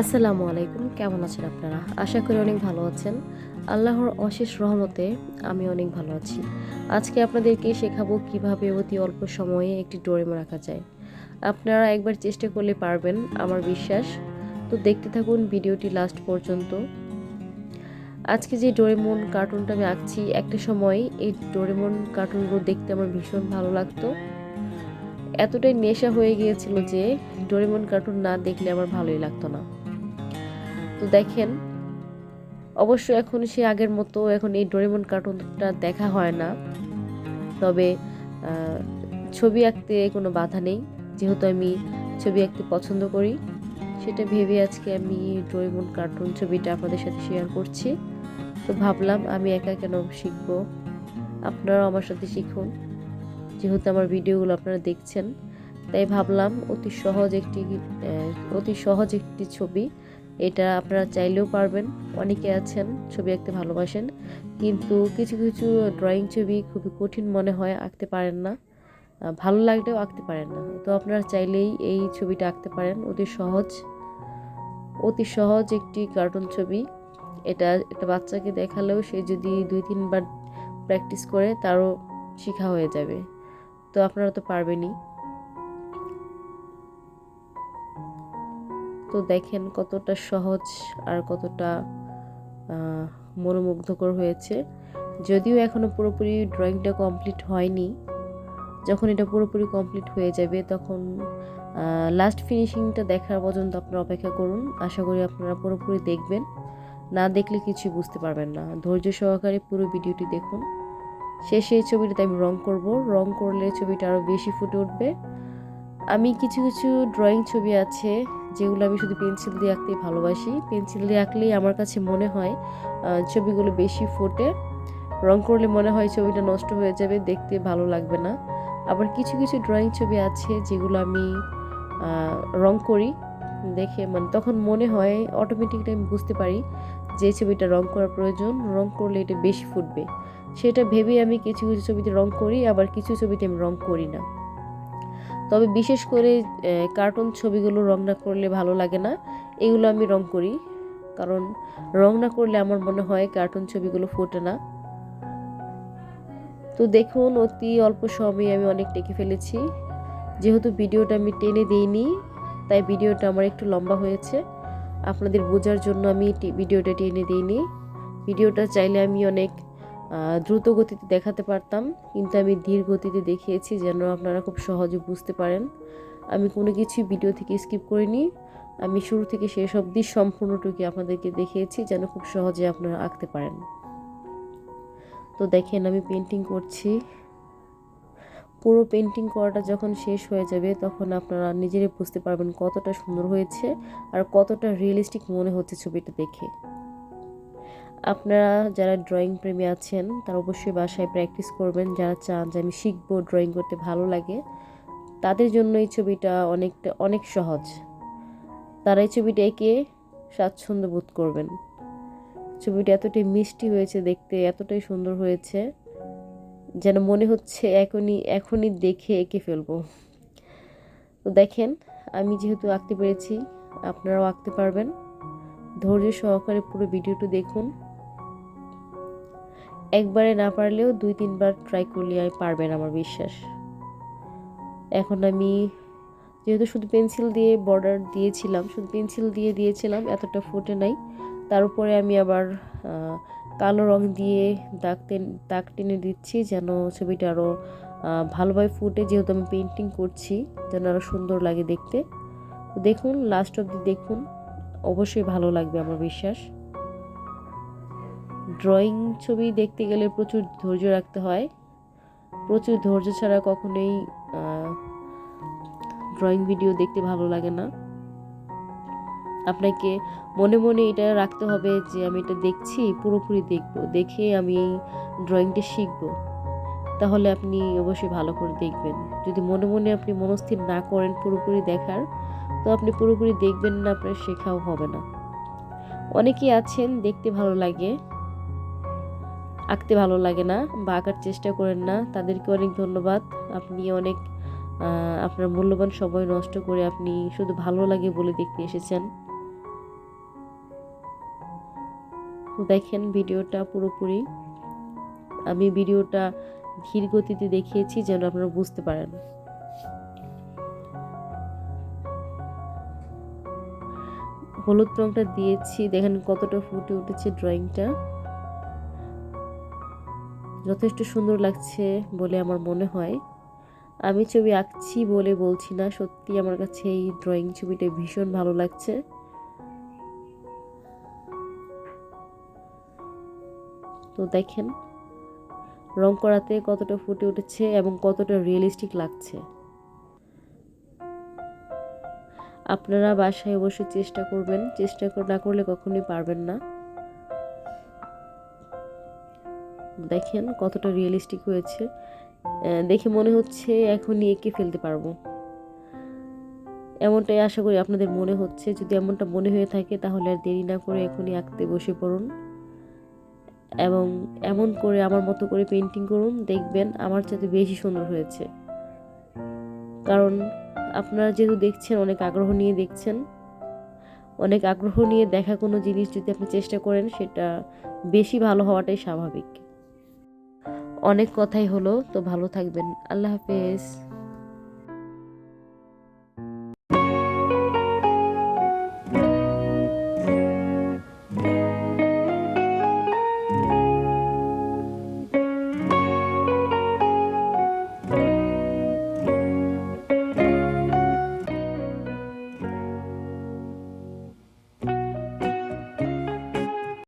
আসসালামু আলাইকুম। কেমন আছেন আপনারা? আশা করি অনেক ভালো আছেন। আল্লাহর অশেষ রহমতে আমি অনেক ভালো আছি। আজকে আপনাদেরকে শেখাবো কীভাবে অতি অল্প সময়ে একটি ডোরেমন আঁকা যায়। আপনারা একবার চেষ্টা করলে পারবেন, আমার বিশ্বাস। তো দেখতে থাকুন ভিডিওটি লাস্ট পর্যন্ত। আজকে যে ডোরেমন কার্টুনটা আমি আঁকছি, একটা সময় এই ডোরেমন কার্টুনগুলো দেখতে আমার ভীষণ ভালো লাগতো। এতটাই নেশা হয়ে গিয়েছিল যে ডোরেমন কার্টুন না দেখলে আমার ভালোই লাগতো না। তো দেখেন, অবশ্য এখন সে আগের মতো এখন এই ডোরেমন কার্টুনটা দেখা হয় না। তবে ছবি আঁকতে কোনো বাধা নেই। যেহেতু আমি ছবি আঁকতে পছন্দ করি, সেটা ভেবে আজকে আমি ডোরেমন কার্টুন ছবিটা আপনাদের সাথে শেয়ার করছি। তো ভাবলাম আমি একা কেন শিখব? আপনারাও আমার সাথে শিখুন। যেহেতু আমার ভিডিওগুলো আপনারা দেখছেন, তাই ভাবলাম অতি সহজ একটি অতি সহজ একটি ছবি এটা আপনারা চাইলেও পারবেন। অনেকে আছেন, ছবি আঁকতে ভালোবাসেন, কিন্তু কিছু কিছু ড্রয়িং ছবি খুবই কঠিন মনে হয়, আঁকতে পারেন না। ভালো লাগলেও আঁকতে পারেন না। তো আপনারা চাইলেই এই ছবিটা আঁকতে পারেন, অতি সহজ। অতি সহজ একটি কার্টুন ছবি। এটা একটা বাচ্চাকে দেখালেও সে যদি দুই, তিনবার প্র্যাকটিস করে, তারও শেখা হয়ে যাবে। তো আপনারা তো পারবেনই। তো দেখেন কতটা সহজ আর কতটা মনোমুগ্ধকর হয়েছে। যদিও এখনও পুরোপুরি ড্রয়িংটা কমপ্লিট হয়নি। যখন এটা পুরোপুরি কমপ্লিট হয়ে যাবে তখন লাস্ট ফিনিশিংটা দেখার পর্যন্ত আপনারা অপেক্ষা করুন। আশা করি আপনারা পুরোপুরি দেখবেন। না দেখলে কিছুই বুঝতে পারবেন না। ধৈর্য সহকারে পুরো ভিডিওটি দেখুন। শেষে এই ছবিটাতে আমি রং করব। রং করলে ছবিটা আরও বেশি ফুটে উঠবে। আমি কিছু কিছু ড্রয়িং ছবি আছে যেগুলো আমি শুধু পেন্সিল দিয়ে আঁকতে ভালোবাসি। পেন্সিল দিয়ে আঁকলেই আমার কাছে মনে হয় ছবিগুলো বেশি ফোটে। রং করলে মনে হয় ছবিটা নষ্ট হয়ে যাবে, দেখতে ভালো লাগবে না। আবার কিছু কিছু ড্রয়িং ছবি আছে যেগুলো আমি রং করি, দেখে মানে তখন মনে হয় অটোমেটিকলি আমি বুঝতে পারি যে ছবিটা রং করার প্রয়োজন, রং করলে এটা বেশি ফুটবে। সেটা ভেবেই আমি কিছু কিছু ছবিতে রং করি, আবার কিছু ছবিতে আমি রং করি না। তবে বিশেষ করে কার্টুন ছবিগুলো রং না করলে ভালো লাগে না। এগুলো আমি রং করি। কারণ রং না করলে আমার মনে হয় কার্টুন ছবিগুলো ফোটে না। তো দেখুন, অতি অল্প সময়ে আমি অনেক টেকে ফেলেছি। যেহেতু ভিডিওটা আমি টেনে দিইনি, তাই ভিডিওটা আমার একটু লম্বা হয়েছে। আপনাদের বোঝার জন্য আমি ভিডিওটা টেনে দিইনি। ভিডিওটা চাইলে আমি অনেক দ্রুত গতিতে দেখাতে পারতাম, কিন্তু আমি ধীর গতিতে দেখিয়েছি যেন আপনারা খুব সহজে বুঝতে পারেন। আমি কোনো কিছু ভিডিও থেকে স্কিপ করিনি। আমি শুরু থেকে শেষ অবধি সম্পূর্ণটুকু আপনাদেরকে দেখিয়েছি যেন খুব সহজে আপনারা আঁকতে পারেন। তো দেখেন, আমি পেন্টিং করছি। পুরো পেন্টিং করাটা যখন শেষ হয়ে যাবে, তখন আপনারা নিজেরাই বুঝতে পারবেন কতটা সুন্দর হয়েছে আর কতটা রিয়েলিস্টিক মনে হচ্ছে ছবিটা দেখে। আপনারা যারা ড্রয়িং প্রেমী আছেন, তারা অবশ্যই বাসায় প্র্যাকটিস করবেন। যারা চান যে আমি শিখব ড্রয়িং করতে ভালো লাগে, তাদের জন্য এই ছবিটা অনেকটা, অনেক সহজ। তারা এই ছবিটা এঁকে স্বাচ্ছন্দ্য বোধ করবেন। ছবিটা এতটাই মিষ্টি হয়েছে দেখতে, এতটাই সুন্দর হয়েছে, যেন মনে হচ্ছে এখনই এখনই দেখে এঁকে ফেলব। তো দেখেন, আমি যেহেতু আঁকতে পেরেছি, আপনারাও আঁকতে পারবেন। ধৈর্য সহকারে পুরো ভিডিওটি দেখুন। একবারে না পারলেও দুই, তিনবার ট্রাই করলে আমি পারবেন আমার বিশ্বাস। এখন আমি যেহেতু শুধু পেন্সিল দিয়ে বর্ডার দিয়েছিলাম, শুধু পেন্সিল দিয়ে দিয়েছিলাম, এতটা ফুটে নাই। তার উপরে আমি আবার কালো রং দিয়ে দাগ দাগ টেনে দিচ্ছি যেন ছবিটা আরও ভালোভাবে ফুটে। যেহেতু আমি পেন্টিং করছি, যেন আরও সুন্দর লাগে দেখতে। দেখুন লাস্ট অবধি দেখুন, অবশ্যই ভালো লাগবে আমার বিশ্বাস। ড্রয়িং ছবি দেখতে গেলে প্রচুর ধৈর্য রাখতে হয়। প্রচুর ধৈর্য ছাড়া কখনোই ড্রয়িং ভিডিও দেখতে ভালো লাগে না। আপনাকে মনে মনে এটা রাখতে হবে যে আমি এটা দেখছি, পুরোপুরি দেখব। দেখে আমি এই ড্রয়িংটা শিখব। তাহলে আপনি অবশ্যই ভালো করে দেখবেন। যদি মনে মনে আপনি মনস্থির না করেন পুরোপুরি দেখার, তো আপনি পুরোপুরি দেখবেন না, আপনার শেখাও হবে না। অনেকেই আছেন দেখতে ভালো লাগে। আঁকতে ভালো লাগে না বা আঁকার চেষ্টা করেন না। তাদেরকে অনেক ধন্যবাদ। আপনি অনেক আপনার মূল্যবান সময় নষ্ট করে আপনি শুধু ভালো লাগে বলে দেখতে এসেছেন। দেখেন ভিডিওটা পুরোপুরি। আমি ভিডিওটা ধীর গতিতে দেখিয়েছি যেন আপনারা বুঝতে পারেন। হলুদ রংটা দিয়েছি। দেখেন কতটা ফুটে উঠেছে ড্রয়িংটা। যথেষ্ট সুন্দর লাগছে বলে আমার মনে হয়। আমি ছবি আঁকছি বলে বলছি না, সত্যি আমার কাছে এই ড্রয়িং ছবিটা ভীষণ ভালো লাগছে। তো দেখেন, রং করাতে কতটা ফুটে উঠেছে এবং কতটা রিয়েলিস্টিক লাগছে। আপনারা বাসায় অবশ্যই চেষ্টা করবেন, চেষ্টা না করলে কখনোই পারবেন না। দেখেন কতটা রিয়েলিস্টিক হয়েছে। দেখে মনে হচ্ছে এখনই এঁকে ফেলতে পারব। এমনটাই আশা করি আপনাদের মনে হচ্ছে। যদি এমনটা মনে হয়ে থাকে তাহলে আর দেরি না করে এখনই আঁকতে বসে পড়ুন। এবং এমন করে আমার মতো করে পেন্টিং করুন, দেখবেন আমার চাইতে বেশি সুন্দর হয়েছে। কারণ আপনারা যেহেতু দেখছেন, অনেক আগ্রহ নিয়ে দেখছেন। অনেক আগ্রহ নিয়ে দেখা কোনো জিনিস যদি আপনি চেষ্টা করেন, সেটা বেশি ভালো হওয়াটাই স্বাভাবিক। অনেক কথাই হলো তো ভালো থাকবেন। আল্লাহ হাফেজ।